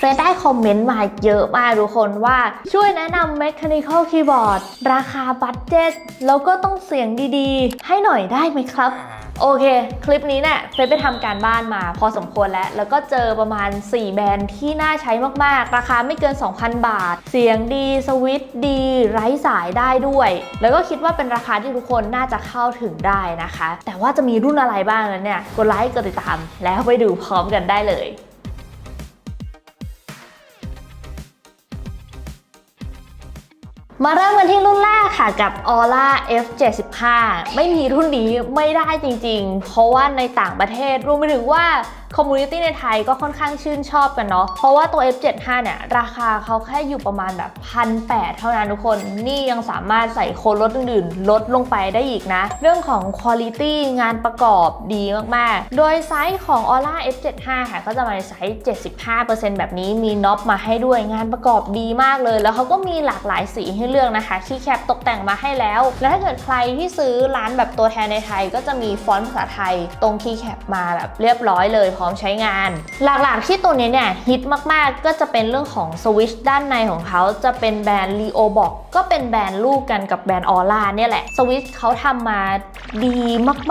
เฟซได้คอมเมนต์มาเยอะมากทุกคนว่าช่วยแนะนำ Mechanical Keyboard ราคาบัตเจ็ตแล้วก็ต้องเสียงดีๆ ให้หน่อยได้ไหมครับโอเค คลิปนี้เนี่ยเฟซไปทำการบ้านมาพอสมควรแล้ว แล้วก็เจอประมาณ 4 แบรนด์ที่น่าใช้มากๆ ราคาไม่เกิน 2,000 บาท เสียงดีสวิตช์ดี ไร้สายได้ด้วย แล้วก็คิดว่าเป็นราคาที่ทุกคนน่าจะเข้าถึงได้นะคะ แต่ว่าจะมีรุ่นอะไรบ้างนั้นเนี่ย กดไลค์กดติดตาม แล้วไปดูพร้อมกันได้เลย มาเริ่มกันที่รุ่นแรกค่ะกับ Aura F75 ไม่มีรุ่นนี้ไม่ได้จริงๆ เพราะว่าในต่างประเทศรวมไปถึงว่า คอมมูนิตี้ในไทยก็ค่อนข้างชื่นชอบกันเนาะ เพราะว่าตัว F75 เนี่ยราคาเขาแค่อยู่ประมาณแบบพันแเท่านั้นทุกคน นี่ยังสามารถใส่โคนลดอื่นๆ ลดลงไปได้อีกนะ เรื่องของคุณ i t y งานประกอบดีมากๆ โดยไซส์ของ Aura F75 ค่ะก็จะมาในไซส์ 75%แบบนี้มีน็อปมาให้ด้วยงานประกอบดีมากเลย แล้วเขาก็มีหลากหลายสีให้เลือกนะคะคีย์แคปตกแต่งมาให้แล้ว แล้วถ้าเกิดใครที่ซื้อร้านแบบตัวแทนในไทย ก็จะมีฟอนต์ภาษาไทยตรงคีย์แคปมาแบบเรียบร้อยเลยพร้อมใช้งาน หลักๆที่ตัวนี้เนี่ยฮิตมากๆ ก็จะเป็นเรื่องของสวิชด้านในของเขาจะเป็นแบรนด์ Leo Box ก็เป็นแบรนด์ลูกกันกับแบรนด์ออร่าเนี่ยแหละสวิชเขาทำมาดี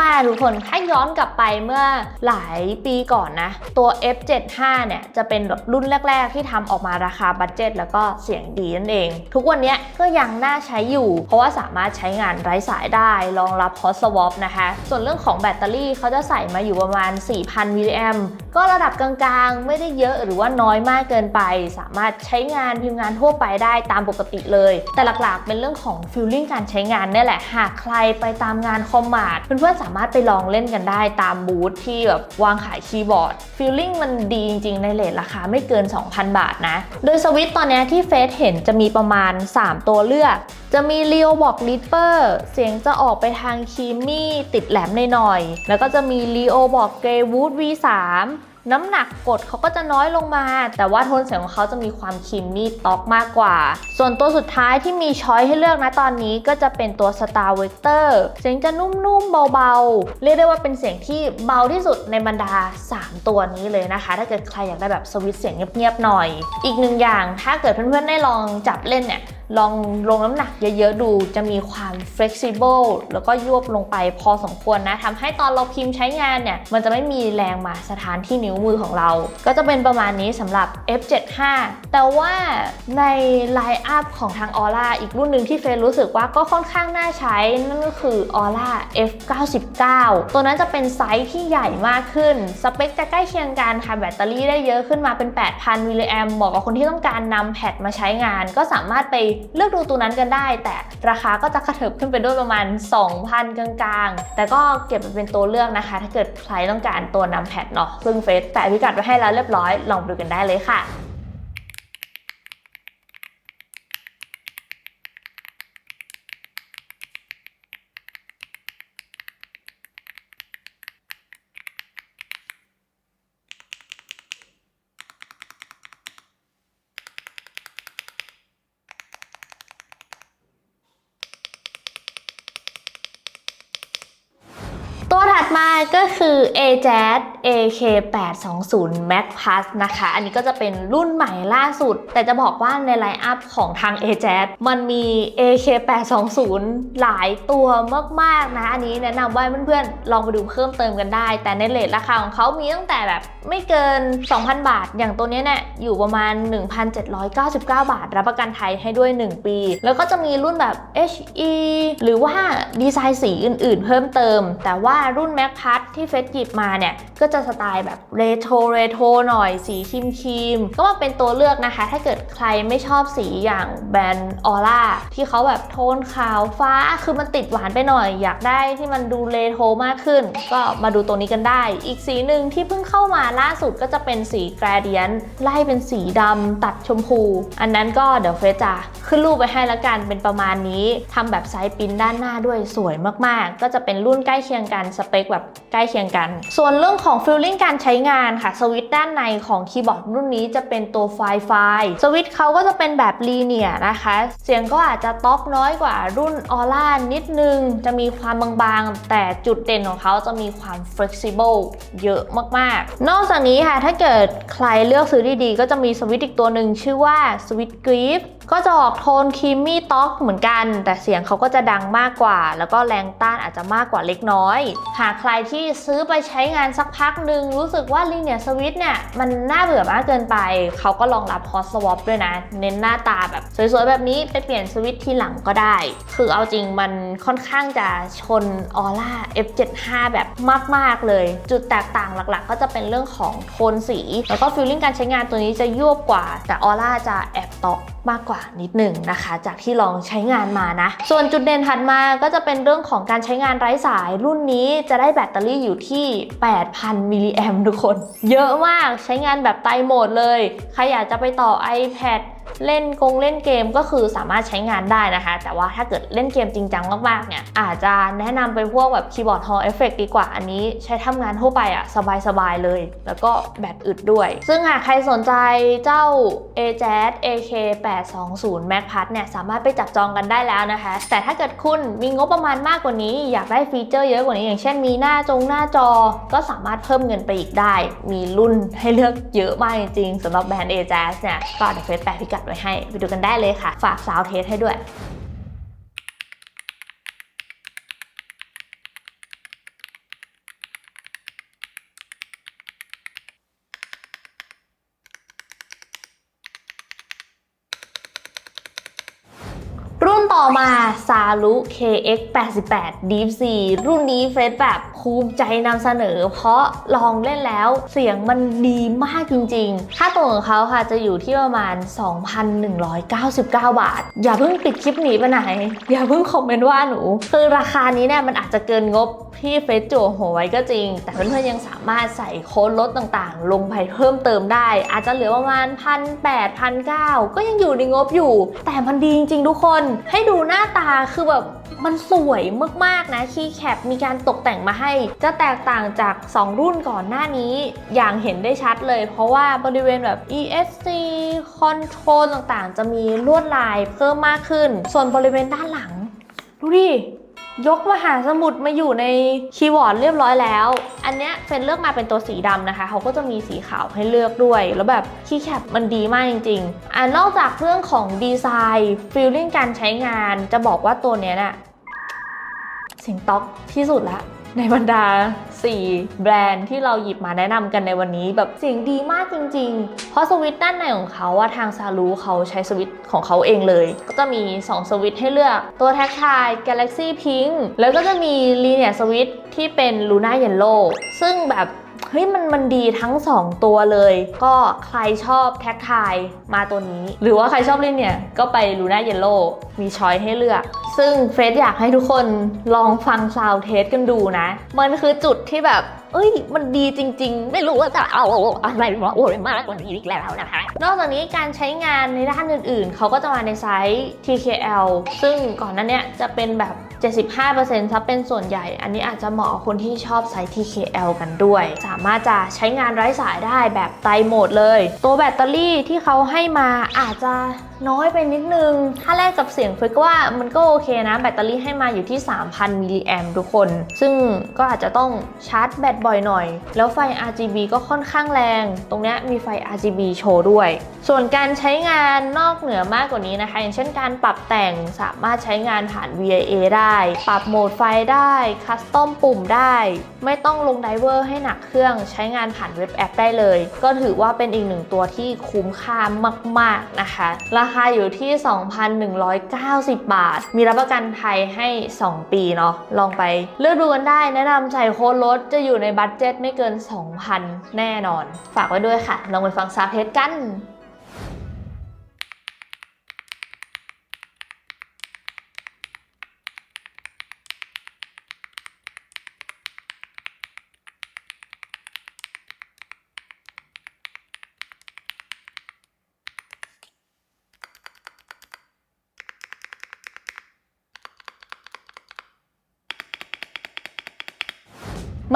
มากๆทุกคน ถ้าย้อนกลับไปเมื่อหลายปีก่อนนะ ตัว F75 เนี่ยจะเป็นรุ่นแรก ๆ ที่ทำออกมาราคาบัตเจ็ตแล้วก็เสียงดีนั่นเอง ทุกวันนี้ก็ยังน่าใช้อยู่ เพราะว่าสามารถใช้งานไร้สายได้รองรับ Hot Swap นะคะ ส่วนเรื่องของแบตเตอรี่เขาจะใส่มาอยู่ประมาณ 4,000มิลลิแอมก็ระดับกลางๆ ไม่ได้เยอะหรือว่าน้อยมากเกินไป สามารถใช้งานพิมพ์งานทั่วไปได้ตามปกติเลย แต่หลักๆเป็นเรื่องของฟิลลิ่งการใช้งานนี่แหละ หากใครไปตามงานคอมมาร์เพื่อนๆสามารถไปลองเล่นกันได้ตามบูธที่แบบวางขายคีย์บอร์ดฟิลลิ่งมันดีจริงๆ ในเลทราคาไม่เกิน 2,000 บาทนะ โดยสวิตตอนนี้ที่เฟซเห็นจะมีประมาณ 3 ตัวเลือก จะมี l e o บอก l i p p e r เสียงจะออกไปทางคีมี่ติดแหลมหน่อยๆแล้วก็จะมี l e o บอก Greywood V3 น้ำหนักกดเขาก็จะน้อยลงมา แต่ว่าโทนเสียงของเขาจะมีความคิมมี่ต็อกมากกว่า ส่วนตัวสุดท้ายที่มีช้อยให้เลือกนะตอนนี้ก็จะเป็นตัว Star Vector เสียงจะนุ่มๆเบาๆ เรียกได้ว่าเป็นเสียงที่เบาที่สุดในบรรดา 3 ตัวนี้เลยนะคะ ถ้าเกิดใครอยากได้แบบสวิตเสียงเงียบๆหน่อย อีกหนึ่งอย่างถ้าเกิดเพื่อนๆได้ลองจับเล่นเนี่ย ลองลงน้ำหนักเยอะๆดูจะมีความ flexible แล้วก็ยวบลงไปพอสมควรนะทำให้ตอนเราพิมพ์ใช้งานเนี่ย มันจะไม่มีแรงมาสถานที่นิ้วมือของเรา ก็จะเป็นประมาณนี้สำหรับ F75 แต่ว่าในไลน์อัพของทาง Aura อีกรุ่นหนึ่งที่เฟซรู้สึกว่าก็ค่อนข้างน่าใช้ นั่นก็คือ Aura F99 ตัวนั้นจะเป็นไซส์ที่ใหญ่มากขึ้น สเปคจะใกล้เคียงกันค่ะแบตเตอรี่ได้เยอะขึ้นมาเป็น 8,000มิลลิแอมเหมาะกับคนที่ต้องการนำแพดมาใช้งาน ก็สามารถไปเลือกดูตัวนั้นกันได้ แต่ราคาก็จะกระเถิบขึ้นไปด้วยประมาณ 2,000 กลางๆ แต่ก็เก็บไปเป็นตัวเลือกนะคะ ถ้าเกิดใครต้องการตัวนำแพดเนาะซึ่งเฟซแปะพิกัดไว้ให้แล้วเรียบร้อยลองดูกันได้เลยค่ะ ตัวถัดมา ก็คือ AJAZ AK820 Max Plus นะคะ อันนี้ก็จะเป็นรุ่นใหม่ล่าสุด แต่จะบอกว่าในไลน์อัพของทาง AJAZ มันมี AK820 หลายตัวมากๆนะ อันนี้แนะนำว่าเพื่อนๆ ลองไปดูเพิ่มเติมกันได้ แต่ในเลทราคาของเขามีตั้งแต่แบบไม่เกิน 2,000 บาท อย่างตัวนี้เนี่ยอยู่ประมาณ 1,799 บาท รับประกันไทยให้ด้วย 1 ปี แล้วก็จะมีรุ่นแบบ HE หรือว่าดีไซน์สีอื่นๆ เพิ่มเติม แต่ว่ารุ่น Mac p a s ที่เฟสหยิบมาเนี่ยก็จะสไตล์แบบเรโทรเรโทรหน่อยสีครีมครีมก็มาเป็นตัวเลือกนะคะ ถ้าเกิดใครไม่ชอบสีอย่างแบรนด์ออร่าที่เขาแบบโทนขาวฟ้าคือมันติดหวานไปหน่อย อยากได้ที่มันดูเรโทรมากขึ้น ก็มาดูตัวนี้กันได้ อีกสีหนึ่งที่เพิ่งเข้ามาล่าสุดก็จะเป็นสีแกรเดียนไล่เป็นสีดำตัดชมพู อันนั้นก็เดี๋ยวเฟซจะขึ้นรูปไปให้ละกันเป็นประมาณนี้ทำแบบไซส์ปริ้นด้านหน้าด้วยสวยมากๆ ก็จะเป็นรุ่นใกล้เคียงกันสเปคแบบใกล้เคียงกัน ส่วนเรื่องของฟิลลิ่งการใช้งานค่ะ สวิตช์ด้านในของคีย์บอร์ดรุ่นนี้จะเป็นตัวไฟไฟสวิตช์เขาก็จะเป็นแบบลีเนียนะคะ เสียงก็อาจจะต๊อกน้อยกว่ารุ่นออร่านิดนึง จะมีความบางๆ แต่จุดเด่นของเขาจะมีความ flexible เยอะมากๆ นอกจากนี้ค่ะ ถ้าเกิดใครเลือกซื้อดีๆ ก็จะมีสวิตช์อีกตัวหนึ่งชื่อว่าสวิตช์กรีฟ ก็จะออกโทนครีมมี่ต็อกเหมือนกัน แต่เสียงเขาก็จะดังมากกว่า แล้วก็แรงต้านอาจจะมากกว่าเล็กน้อย หากใครที่ซื้อไปใช้งานสักพักหนึ่งรู้สึกว่าลีเนียสวิตเนี่ยมันน่าเบื่อมากเกินไป เขาก็รองรับ hot swap ด้วยนะ เน้นหน้าตาแบบสวยๆ แบบนี้ไปเปลี่ยนสวิตทีหลังก็ได้ คือเอาจริงมันค่อนข้างจะชนออร่า F75 แบบมากๆเลย จุดแตกต่างหลักๆ ก็จะเป็นเรื่องของโทนสี แล้วก็ฟีลลิ่งการใช้งานตัวนี้จะยวบกว่า แต่ออร่าจะแอบตอกมากกว่านิดหนึ่งนะคะ จากที่ลองใช้งานมานะ ส่วนจุดเด่นถัดมาก็จะเป็นเรื่องของการใช้งานไร้สาย รุ่นนี้จะได้แบตเตอรี่อยู่ที่ 8,000 มิลลิแอมทุกคน เยอะมากใช้งานแบบไตรโหมดเลย ใครอยากจะไปต่อ iPad เล่นกงเล่นเกมก็คือสามารถใช้งานได้นะคะ แต่ว่าถ้าเกิดเล่นเกมจริงจังมากๆเนี่ยอาจจะแนะนำไปพวกแบบคีย์บอร์ด Hall Effect ดีกว่าอันนี้ใช้ทำงานทั่วไปอะสบายๆเลย แล้วก็แบตอึดด้วย ซึ่งหากใครสนใจเจ้า AJAZ AK820 Mac p a s เนี่ยสามารถไปจับจองกันได้แล้วนะคะ แต่ถ้าเกิดคุณมีงบประมาณมากกว่านี้ อยากได้ฟีเจอร์เยอะกว่านี้อย่างเช่นมีหน้าจงหน้าจอ ก็สามารถเพิ่มเงินไปอีกได้ มีรุ่นให้เลือกเยอะมากจริงๆสำหรับแบรนด์ AJAZ เนี่ยก็เดี๋ยวเฟซแปะพิกัดไว้ให้ไปดูกันได้เลยค่ะ ฝากสาวเทสให้ด้วย รุ่น ต่อมาซารุ KX 88 Deep C รุ่นนี้เฟซแบบภูมิใจนำเสนอ เพราะลองเล่นแล้วเสียงมันดีมากจริงๆ ค่าตัวของเขาค่ะจะอยู่ที่ประมาณ 2,199 บาท อย่าเพิ่งปิดคลิปหนีไปไหน อย่าเพิ่งคอมเมนต์ว่าหนู คือราคานี้เนี่ยมันอาจจะเกินงบที่เฟซจั่วหัวไว้ก็จริง แต่เพื่อนๆยังสามารถใส่โค้ดลดต่างๆ ลงไปเพิ่มเติมได้ อาจจะเหลือประมาณพันแปดพันเก้าก็ยังอยู่ในงบอยู่ แต่มันดีจริงๆทุกคนให้ดูหน้าตาคือแบบมันสวยมากๆนะคีย์แคปมีการตกแต่งมาให้ จะแตกต่างจาก 2 รุ่นก่อนหน้านี้อย่างเห็นได้ชัดเลย เพราะว่าบริเวณแบบ ESC Control ต่างๆ จะมีลวดลายเพิ่มมากขึ้น ส่วนบริเวณด้านหลัง ดูดิ ยกมหาสมุทรมาอยู่ในคีย์บอร์ดเรียบร้อยแล้ว อันเนี้ยเฟนเลือกมาเป็นตัวสีดำนะคะ เขาก็จะมีสีขาวให้เลือกด้วย แล้วแบบคีย์แคปมันดีมากจริงๆอ่านอกจากเรื่องของดีไซน์ฟีลลิ่งการใช้งาน จะบอกว่าตัวเนี้ยน่ะเสียงต๊อกที่สุดละ ในบรรดา 4 แบรนด์ที่เราหยิบมาแนะนำกันในวันนี้แบบเสียงดีมากจริง ๆ เพราะสวิตช์ด้านในของเขาว่าทางซารูเขาใช้สวิตช์ของเขาเองเลย ก็จะมี 2 สวิตช์ให้เลือกตัวแท็กทาย Galaxy Pink แล้วก็จะมี Linear Switch ที่เป็น Luna Yellow ซึ่งแบบ เฮ้ยมันมันดีทั้ง 2 ตัวเลย ก็ใครชอบแท็กทายมาตัวนี้ หรือว่าใครชอบลินเนี่ย ก็ไป Luna Yellow มีช้อยให้เลือก ซึ่งเฟสอยากให้ทุกคนลองฟังซาวเทสกันดูนะ มันคือจุดที่แบบเอ้ย มันดีจริง ๆ ไม่รู้ว่าจะเอาอะไรมาโอ้ยมากกว่านี้อีกแล้วนะคะ นอกจากนี้การใช้งานในด้านอื่นๆ เขาก็จะมาในไซส์ TKL ซึ่งก่อนหนั้นเนี้ยจะเป็นแบบ 75%ซับเป็นส่วนใหญ่ อันนี้อาจจะเหมาะกับคนที่ชอบไซส์ TKL กันด้วย สามารถจะใช้งานไร้สายได้แบบไตรโหมดเลย ตัวแบตเตอรี่ที่เขาให้มาอาจจะน้อยไปนิดนึง ถ้าแลกกับเสียงเฟยก็ว่ามันก็โอเคนะ แบตเตอรี่ให้มาอยู่ที่ 3,000 มิลลิแอมทุกคน ซึ่งก็อาจจะต้องชาร์จแบตบ่อยหน่อย แล้วไฟ RGB ก็ค่อนข้างแรง ตรงนี้มีไฟ RGB โชว์ด้วย ส่วนการใช้งานนอกเหนือมากกว่านี้นะคะ อย่างเช่นการปรับแต่งสามารถใช้งานผ่าน VIA ได้ ปรับโหมดไฟได้คัสตอมปุ่มได้ ไม่ต้องลงไดเวอร์ให้หนักเครื่องใช้งานผ่านเว็บแอปได้เลย ก็ถือว่าเป็นอีกหนึ่งตัวที่คุ้มค่ามาก ๆนะคะราคาอยู่ที่ 2,190 บาท มีรับประกันไทยให้ 2 ปีเนาะ ลองไปเลือกดูกันได้ แนะนำใส่โค้ดลดจะอยู่ในบัตเจ็ตไม่เกิน 2,000 แน่นอน ฝากไว้ด้วยค่ะ ลองไปฟังซาเทสกัน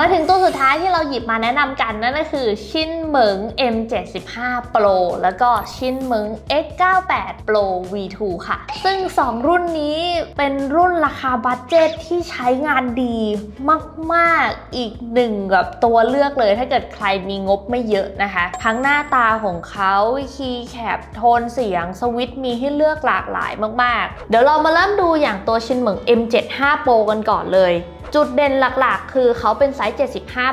มาถึงตัวสุดท้ายที่เราหยิบมาแนะนำกันนั่นก็คือชินเหมิง M75 Pro แล้วก็ชินเหมิง X98 Pro V2 ค่ะ ซึ่ง 2 รุ่นนี้เป็นรุ่นราคาบัตเจตที่ใช้งานดีมากๆอีกหนึ่งแบบตัวเลือกเลยถ้าเกิดใครมีงบไม่เยอะนะคะ ทั้งหน้าตาของเขาคีย์แคปโทนเสียงสวิตช์มีให้เลือกหลากหลายมากๆ เดี๋ยวเรามาเริ่มดูอย่างตัวชินเหมิง M75 Pro กันก่อนเลย จุดเด่นหลักๆ คือเขาเป็นไซส์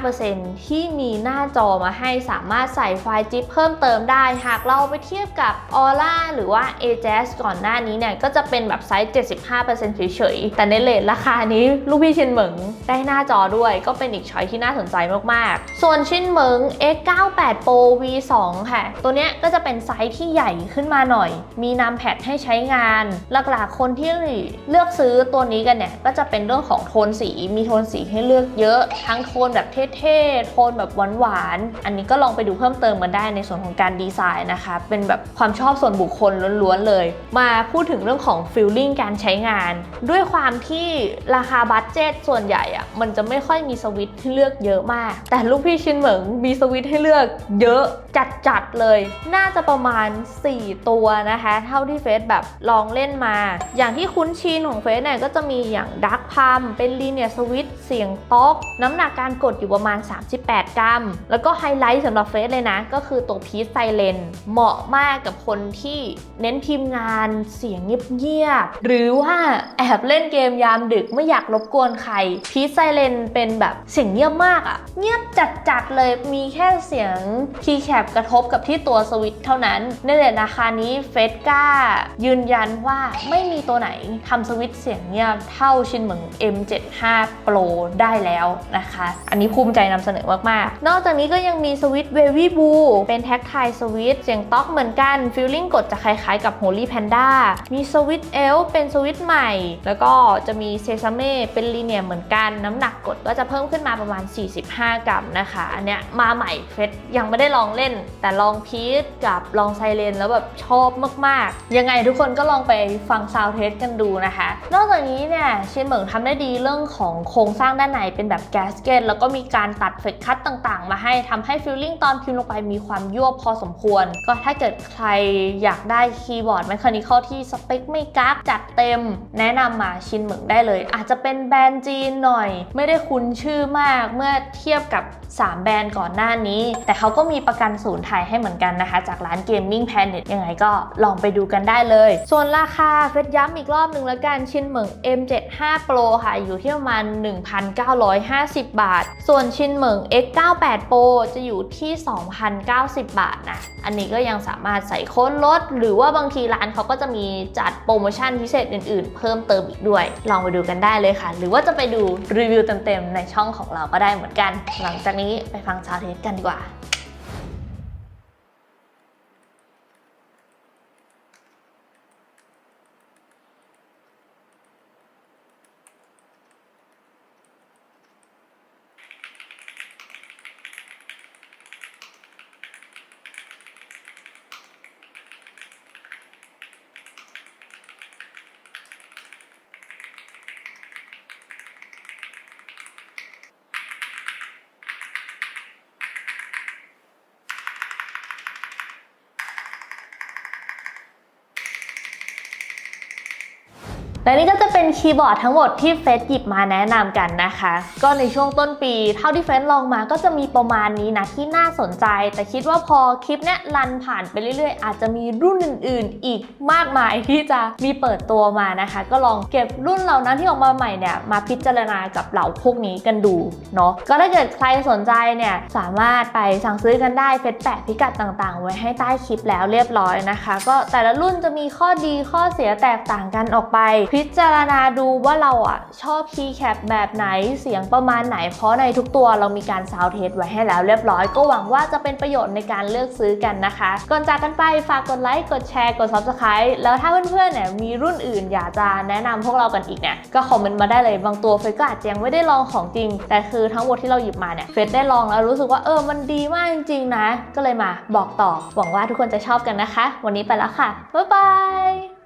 75%ที่มีหน้าจอมาให้สามารถใส่ไฟล์จิ๊บเพิ่มเติมได้ หากเราไปเทียบกับ Aura หรือว่า AJAS ก่อนหน้านี้เนี่ย ก็จะเป็นแบบไซส์ 75%เฉยๆ แต่ในเลทราคานี้ลูกพี่ชินเหมิงได้หน้าจอด้วย ก็เป็นอีกช้อยที่น่าสนใจมากๆ ส่วนชินเหมิง X98 Pro V2 ค่ะ ตัวเนี้ยก็จะเป็นไซส์ที่ใหญ่ขึ้นมาหน่อย มีนำแพดให้ใช้งาน หลักๆคนที่เลือกซื้อตัวนี้กันเนี่ยก็จะเป็นเรื่องของโทนสีมีโทนสีให้เลือกเยอะ ทั้งโทนแบบเท่ๆ โทนแบบหวานๆ อันนี้ก็ลองไปดูเพิ่มเติมกันได้ในส่วนของการดีไซน์นะคะ เป็นแบบความชอบส่วนบุคคลล้วนๆเลย มาพูดถึงเรื่องของฟิลลิ่งการใช้งาน ด้วยความที่ราคาบัตเจ็ตส่วนใหญ่อะมันจะไม่ค่อยมีสวิตช์ให้เลือกเยอะมาก แต่ลูกพี่ชินเหมิงมีสวิตช์ให้เลือกเยอะจัดๆเลย น่าจะประมาณ 4 ตัวนะคะ เท่าที่เฟซแบบลองเล่นมา อย่างที่คุ้นชินของเฟซเนี่ยก็จะมีอย่างดักพัมเป็นลีเนียสวิตเสียงต๊อก น้ำหนักการกดอยู่ประมาณ 38 กรัม แล้วก็ไฮไลท์สำหรับเฟซเลยนะ ก็คือตัวพีซไซเลนเหมาะมากกับคนที่เน้นพิมพ์งานเสียงเงียบๆ หรือว่าแอบเล่นเกมยามดึกไม่อยากรบกวนใคร พีซไซเลนเป็นแบบเสียงเงียบมากอะเงียบจัดๆเลยมีแค่เสียงคีย์แคปกระทบกับที่ตัวสวิตช์เท่านั้นในเรทราคานี้เฟสก้ายืนยันว่าไม่มีตัวไหนทำสวิตช์เสียงเงียบเท่าชินเหมือง M75 Pro ได้แล้วนะคะ อันนี้ภูมิใจนำเสนอมากๆ นอกจากนี้ก็ยังมีสวิตช์ Wavy Blue เป็นแท็กไทสวิตช์เสียงต๊อกเหมือนกันฟิลลิ่งกดจะคล้ายๆกับ Holy Panda มีสวิตช์เอลเป็นสวิตช์ใหม่ แล้วก็จะมีเซซาเม่เป็นลีเนียเหมือนกันน้ำหนักกดก็จะเพิ่มขึ้นมาประมาณ 45 กรัมนะคะ อันเนี้ยมาใหม่เฟสยังไม่ได้ลองเล่น แต่ลองพีทกับลองไซเรนแล้วแบบชอบมากๆ ยังไงทุกคนก็ลองไปฟังซาวเทสกันดูนะคะ นอกจากนี้เนี่ยชินเหมิงทำได้ดีเรื่องของโครงสร้างด้านในเป็นแบบแกสเกตแล้วก็มีการตัดเฟกคัตต่างๆ มาให้ทำให้ฟิลลิ่งตอนพิมพ์ลงไปมีความยั่วพอสมควร ก็ถ้าเกิดใครอยากได้คีย์บอร์ดแมคานิคอลที่สเปคไม่กักจัดเต็ม แนะนำมาชินเหมิงได้เลย อาจจะเป็นแบรนด์จีนหน่อย ไม่ได้คุ้นชื่อมากเมื่อเทียบกับ 3 แบรนด์ก่อนหน้านี้ แต่เขาก็มีประกันศูนย์ไทยให้เหมือนกันนะคะ จากร้าน Gaming Planet ยังไงก็ลองไปดูกันได้เลย ส่วนราคาเฟซย้ำอีกรอบหนึ่งแล้วกันชินเหมิง M75 Pro ค่ะอยู่ที่ประมาณ1,950 บาท ส่วนชินเหมิง X98 Pro จะอยู่ที่ 2,090 บาทนะ อันนี้ก็ยังสามารถใส่โค้ดลด หรือว่าบางทีร้านเขาก็จะมีจัดโปรโมชั่นพิเศษอื่นๆ เพิ่มเติมอีกด้วย ลองไปดูกันได้เลยค่ะ หรือว่าจะไปดูรีวิวเต็มๆ ในช่องของเราก็ได้เหมือนกัน หลังจากนี้ไปฟังชาวเทสกันดีกว่า และนี่ก็จะเป็นคีย์บอร์ดทั้งหมดที่เฟสหยิบมาแนะนำกันนะคะ ก็ในช่วงต้นปี เท่าที่เฟสลองมาก็จะมีประมาณนี้นะที่น่าสนใจ แต่คิดว่าพอคลิปเนี้ยรันผ่านไปเรื่อยๆ อาจจะมีรุ่นอื่น ๆ อีกมากมายที่จะมีเปิดตัวมานะคะ ก็ลองเก็บรุ่นเหล่านั้นที่ออกมาใหม่เนี่ยมาพิจารณากับเหล่าพวกนี้กันดูเนาะก็ถ้าเกิดใครสนใจเนี่ยสามารถไปสั่งซื้อกันได้เฟสแปะพิกัดต่าง ๆ ไว้ให้ใต้คลิปแล้วเรียบร้อยนะคะ ก็แต่ละรุ่นจะมีข้อดีข้อเสียแตกต่างกันออกไปพิจารณาดูว่าเราอะชอบคีย์แคปแบบไหนเสียงประมาณไหน เพราะในทุกตัวเรามีการซาวเทสไว้ให้แล้วเรียบร้อยก็หวังว่าจะเป็นประโยชน์ในการเลือกซื้อกันนะคะ ก่อนจากกันไปฝากกดไลค์กดแชร์กด subscribe แล้วถ้าเพื่อนๆเนี่ยมีรุ่นอื่นอยากจะแนะนำพวกเรากันอีกเนี่ยก็คอมเมนต์มาได้เลยบางตัวเฟซก็อาจจะยังไม่ได้ลองของจริง แต่คือทั้งหมดที่เราหยิบมาเนี่ยเฟซได้ลองแล้วรู้สึกว่าเออมันดีมากจริงๆนะ ก็เลยมาบอกต่อหวังว่าทุกคนจะชอบกันนะคะ วันนี้ไปแล้วค่ะบ๊ายบาย